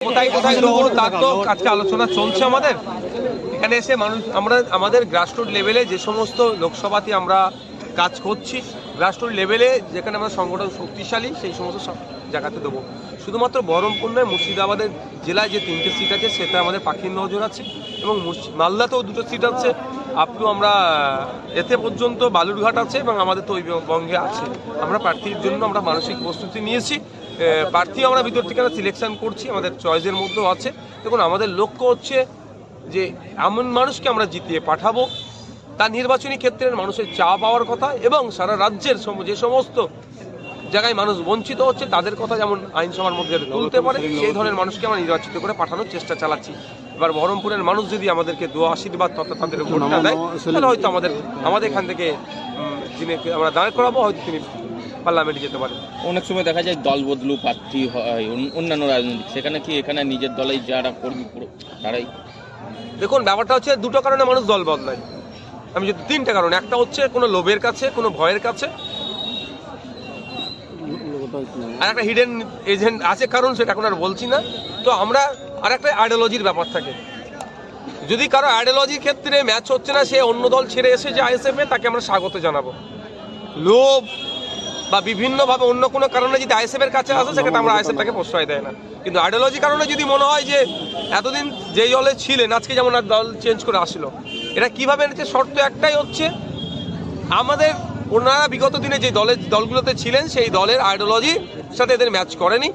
কোথায় কোথায় দেবো তার তো আজকে আলোচনা চলছে আমাদের। এখানে এসে মানুষ আমরা আমাদের গ্রাসরুট লেভেলে যে সমস্ত লোকসভাতে আমরা কাজ করছি গ্রাসরুট লেভেলে যেখানে আমরা সংগঠন শক্তিশালী সেই সমস্ত জায়গাতে দেবো। শুধুমাত্র বহরমপুর নয় মুর্শিদাবাদের জেলায় যে তিনটে সিট আছে সেটা আমাদের পাখির নজর আছে এবং মালদাতেও দুটো সিট আছে। আপ টু আমরা এতে পর্যন্ত বালুরঘাট আছে এবং আমাদের তো ওই বঙ্গে আছে। আমরা প্রার্থীর জন্য আমরা মানসিক প্রস্তুতি নিয়েছি। প্রার্থী আমরা ভিতর থেকে সিলেকশন করছি আমাদের চয়েসের মধ্যেও আছে। দেখুন আমাদের লক্ষ্য হচ্ছে যে এমন মানুষকে আমরা জিতিয়ে পাঠাবো। তার নির্বাচনী ক্ষেত্রের মানুষের চা পাওয়ার কথা এবং সারা রাজ্যের যে সমস্ত জায়গায় মানুষ বঞ্চিত হচ্ছে তাদের কথা যেমন আইনসভার মধ্যে যাতে তুলতে পারে সেই ধরনের মানুষকে আমরা নির্বাচিত করে পাঠানোর চেষ্টা চালাচ্ছি। এবার বহরমপুরের মানুষ যদি আমাদেরকে দোয়া আশীর্বাদ তথা তাদের ভোটটা দেয় তাহলে হয়তো আমাদের আমাদের এখান থেকে যিনি আমরা দাঁড় করাবো হয়তো তিনি পার্লামেন্টে যেতে পারে। অনেক সময় দেখা যায় দল বদলু প্রার্থী হয় অন্য- অন্যান্য রাজনৈতিক। সেখানে কি এখানে নিজের দলেই যারা কর্মী পুরো তারাই? দেখুন ব্যাপারটা হচ্ছে দুটো কারণে মানুষ দল বদলায়। আমি যদি তিনটে কারণ। একটা হচ্ছে কোনো লোভের কাছে কোনো ভয়ের কাছে। আর একটা হিডেন এজেন্ট আছে কারণ সেটা এখন আর বলছি না। তো আমরা আর একটা আইডিওলজির ব্যাপার থাকে। যদি কারও আইডিওলজির ক্ষেত্রে ম্যাচ হচ্ছে না সে অন্য দল ছেড়ে এসে যে আইএসএফে তাকে আমরা স্বাগত জানাব। লোভ বা বিভিন্নভাবে অন্য কোনো কারণে যদি আইএসএফ এর কাছে আসে, সেক্ষেত্রে আমরা আইএসএফ তাকে প্রশ্রয় দেয় না। কিন্তু আইডিওলজি কারণে যদি মনে হয় যে এতদিন যেই দলে ছিলেন, আজকে যেমন আর দল চেঞ্জ করে আসলো এটা কীভাবে এনেছে? শর্ত একটাই হচ্ছে, আমাদের ওনারা বিগত দিনে যে দলের দলগুলোতে ছিলেন, সেই দলের আইডিওলজি সাথে এদের ম্যাচ করেনি।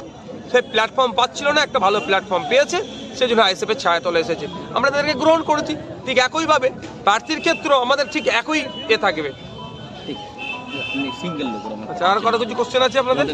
সে প্ল্যাটফর্ম পাচ্ছিল না, একটা ভালো প্ল্যাটফর্ম পেয়েছে সেই জন্য আইএসএফের ছায়া তলে এসেছে। আমরা তাদেরকে গ্রহণ করেছি, ঠিক একইভাবে, প্রার্থীর ক্ষেত্রেও আমাদের ঠিক একই এ থাকবে। ঠিক। সিঙ্গেল লোক আচ্ছা আর কারও কিছু কোশ্চেন আছে আপনাদের?